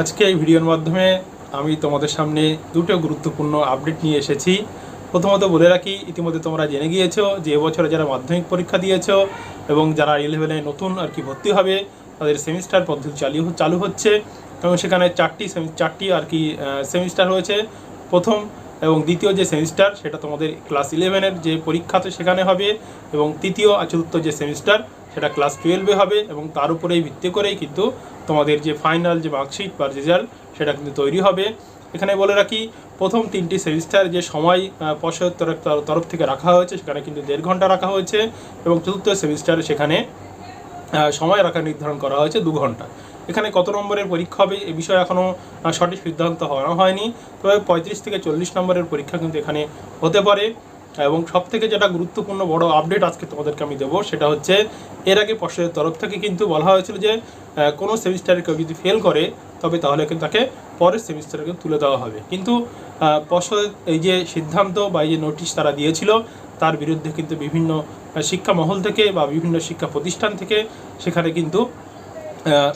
আজকে এই ভিডিওর মাধ্যমে আমি তোমাদের সামনে দুটো গুরুত্বপূর্ণ আপডেট নিয়ে এসেছি। প্রথমত বলে রাখি, ইতিমধ্যে তোমরা জেনে গিয়েছো যে এবছরে যারা মাধ্যমিক পরীক্ষা দিয়েছ এবং যারা ইলেভেনে নতুন আর কি ভর্তি হবে, তাদের সেমিস্টার পদ্ধতি চালু চালু হচ্ছে এবং সেখানে চারটি চারটি আর কি সেমিস্টার হয়েছে প্রথম এবং দ্বিতীয় যে সেমিস্টার সেটা তোমাদের ক্লাস ইলেভেনের যে পরীক্ষাতে সেখানে হবে এবং তৃতীয় আর চতুর্থ যে সেমিস্টার সেটা ক্লাস টুয়েলভে হবে এবং তার উপরেই ভিত্তি করেই কিন্তু তোমাদের যে ফাইনাল যে মার্কশিট বা রেজাল্ট সেটা কিন্তু তৈরি হবে। এখানে বলে রাখি, প্রথম তিনটি সেমিস্টার যে সময় পর্ষদ তরফ তরফ থেকে রাখা হয়েছে সেখানে কিন্তু দেড় ঘণ্টা রাখা হয়েছে এবং চতুর্থ সেমিস্টারে সেখানে সময় রাখা নির্ধারণ করা হয়েছে দু ঘণ্টা। এখানে কত নম্বরের পরীক্ষা হবে এ বিষয়ে এখনও সঠিক সিদ্ধান্ত হওয়া হয়নি। তবে পঁয়ত্রিশ থেকে চল্লিশ নম্বরের পরীক্ষা কিন্তু এখানে হতে পারে। এবং সব থেকে যেটা গুরুত্বপূর্ণ বড় আপডেট আজকে তোমাদেরকে আমি দেবো, সেটা হচ্ছে এর আগে পর্ষদের তরফ থেকে কিন্তু বলা হয়েছিল যে কোনো সেমিস্টারে কেউ যদি ফেল করে, তবে তাহলে কিন্তু তাকে পরের সেমিস্টারে কিন্তু তুলে দেওয়া হবে। কিন্তু পর্ষদের এই যে সিদ্ধান্ত বা এই যে নোটিশ তারা দিয়েছিল, তার বিরুদ্ধে কিন্তু বিভিন্ন শিক্ষা মহল থেকে বা বিভিন্ন শিক্ষা প্রতিষ্ঠান থেকে সেখানে কিন্তু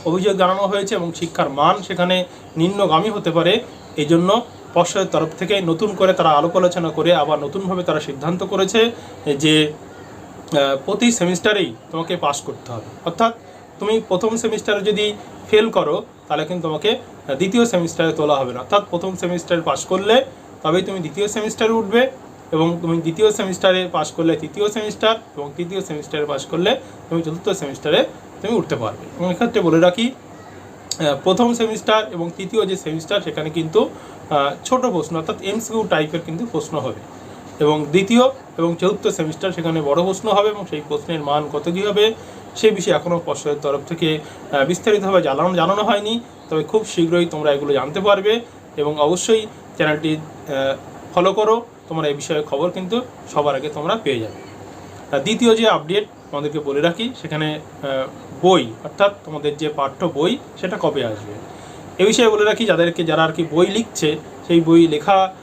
অভিযোগ জানানো হয়েছে এবং শিক্ষার মান সেখানে নিম্নগামী হতে পারে। এই জন্য পর্ষদের তরফ থেকে নতুন করে তারা আলোক আলোচনা করে আবার নতুনভাবে তারা সিদ্ধান্ত করেছে যে প্রতি সেমিস্টারেই তোমাকে পাস করতে হবে। অর্থাৎ তুমি প্রথম সেমিস্টারে যদি ফেল করো, তাহলে কিন্তু তোমাকে দ্বিতীয় সেমিস্টারে তোলা হবে না। অর্থাৎ প্রথম সেমিস্টারে পাস করলে তবেই তুমি দ্বিতীয় সেমিস্টারে উঠবে এবং তুমি দ্বিতীয় সেমিস্টারে পাস করলে তৃতীয় সেমিস্টার এবং তৃতীয় সেমিস্টারে পাস করলে তুমি চতুর্থ সেমিস্টারে তুমি উঠতে পারবে। এবং এক্ষেত্রে বলে রাখি প্রথম সেমিস্টার এবং তৃতীয় যে সেমিস্টার, সেখানে কিন্তু ছোট প্রশ্ন, অর্থাৎ এমসিকিউ টাইপের কিন্তু প্রশ্ন হবে। এবং দ্বিতীয় এবং চতুর্থ সেমিস্টার, সেখানে বড় প্রশ্ন হবে এবং সেই প্রশ্নের মান কত কী হবে সেই বিষয়ে এখনও পর্ষদের তরফ থেকে বিস্তারিতভাবে জানানো জানানো হয়নি। তবে খুব শীঘ্রই তোমরা এগুলো জানতে পারবে এবং অবশ্যই চ্যানেলটি ফলো করো। তোমরা এই বিষয়ে খবর কিন্তু সবার আগে তোমরা পেয়ে যাবে। দ্বিতীয় যে আপডেট আমাদেরকে বলে রাখি, সেখানে বই, অর্থাৎ তোমাদের যে পাঠ্য বই, সেটা কবে আসবে? এ বিষয়ে বলে রাখি, যাদেরকে যারা আর কি বই লিখছে, সেই বই লেখা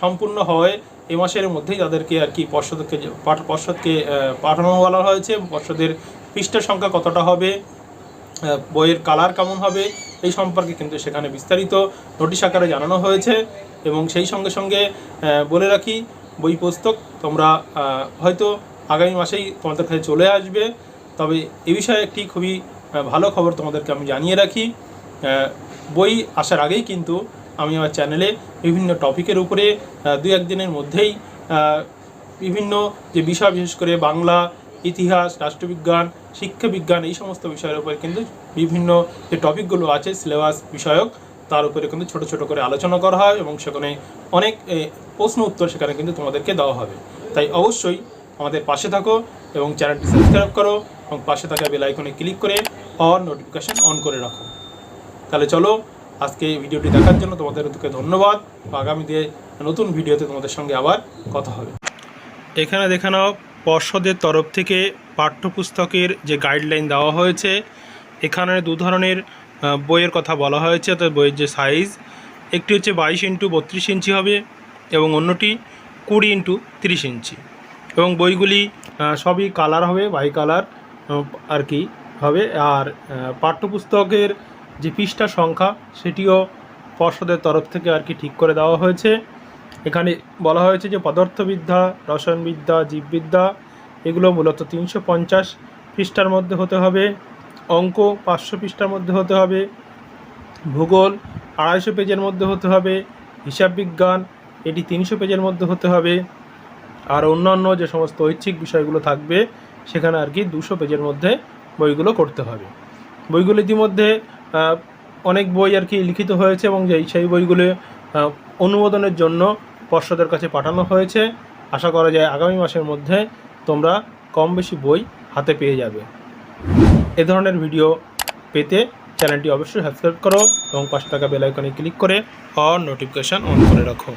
সম্পূর্ণ হয় এ মাসের মধ্যেই তাদেরকে আর কি পর্ষদকে, পাঠ- পর্ষদকে পাঠানো বলা হয়েছে। পর্ষদের পৃষ্ঠা সংখ্যা কতটা হবে? বইয়ের কালার কেমন হবে? এই সম্পর্কে কিন্তু সেখানে বিস্তারিত নোটিশ আকারে জানানো হয়েছে। এবং সেই সঙ্গে সঙ্গে বলে রাখি, বই পুস্তক তোমরা হয়তো আগামী মাসেই তোমাদের কাছে চলে আসবে। তবে এ বিষয়ে একটি খুবই ভালো খবর তোমাদেরকে আমি জানিয়ে রাখি। বই আসার আগেই কিন্তু আমি আমার চ্যানেলে বিভিন্ন টপিকের উপরে দু একদিনের মধ্যেই বিভিন্ন যে বিষয়, বিশেষ করে বাংলা, ইতিহাস, রাষ্ট্রবিজ্ঞান, শিক্ষাবিজ্ঞান, এই সমস্ত বিষয়ের উপরে কিন্তু বিভিন্ন যে টপিকগুলো আছে, সিলেবাস বিষয়ক, তার উপরে কিন্তু ছোট ছোট করে আলোচনা করা হয় এবং সেখানে অনেক প্রশ্ন উত্তর সেখানে কিন্তু তোমাদেরকে দেওয়া হবে। তাই অবশ্যই আমাদের পাশে থাকো এবং চ্যানেলটি সাবস্ক্রাইব করো। এবং পাশে থাকা বেল আইকনে ক্লিক করে অল নোটিফিকেশন অন করে রাখো। তাহলে চলো, আজকে এই ভিডিওটি দেখার জন্য তোমাদেরকে ধন্যবাদ আগামী আগামীতে নতুন ভিডিওতে তোমাদের সঙ্গে আবার কথা হবে। এখানে দেখে নাও, পর্ষদের তরফ থেকে পাঠ্যপুস্তকের যে গাইডলাইন দেওয়া হয়েছে, এখানে দু ধরনের বইয়ের কথা বলা হয়েছে, অর্থাৎ বইয়ের যে সাইজ, একটি হচ্ছে বাইশ ইন্টু বত্রিশ ইঞ্চি হবে এবং অন্যটি কুড়ি ইন্টু তিরিশ ইঞ্চি। এবং বইগুলি সবই কালার হবে, বাই কালার। আর কি হবে। আর পাঠ্যপুস্তকের যে পৃষ্ঠা সংখ্যা, সেটিও পর্ষদের তরফ থেকে আর কি ঠিক করে দেওয়া হয়েছে। এখানে বলা হয়েছে যে পদার্থবিদ্যা, রসায়নবিদ্যা, জীববিদ্যা, এগুলো মূলত তিনশো পঞ্চাশ পৃষ্ঠার মধ্যে হতে হবে। অঙ্ক পাঁচশো পৃষ্ঠার মধ্যে হতে হবে। ভূগোল আড়াইশো পেজের মধ্যে হতে হবে। হিসাব বিজ্ঞান, এটি তিনশো পেজের মধ্যে হতে হবে। আর অন্যান্য যে সমস্ত ঐচ্ছিক বিষয়গুলো থাকবে সেখানে আর কি দুশো পেজের মধ্যে বইগুলো করতে হবে। বইগুলো ইতিমধ্যে অনেক বই আর কি লিখিত হয়েছে এবং যেই, সেই বইগুলো অনুমোদনের জন্য পর্ষদের কাছে পাঠানো হয়েছে। আশা করা যায় আগামী মাসের মধ্যে তোমরা কম বেশি বই হাতে পেয়ে যাবে। এ ধরনের ভিডিও পেতে চ্যানেলটি অবশ্যই সাবস্ক্রাইব করো এবং পাশে থাকা বেল আইকনে ক্লিক করে অল নোটিফিকেশান অন করে রাখো।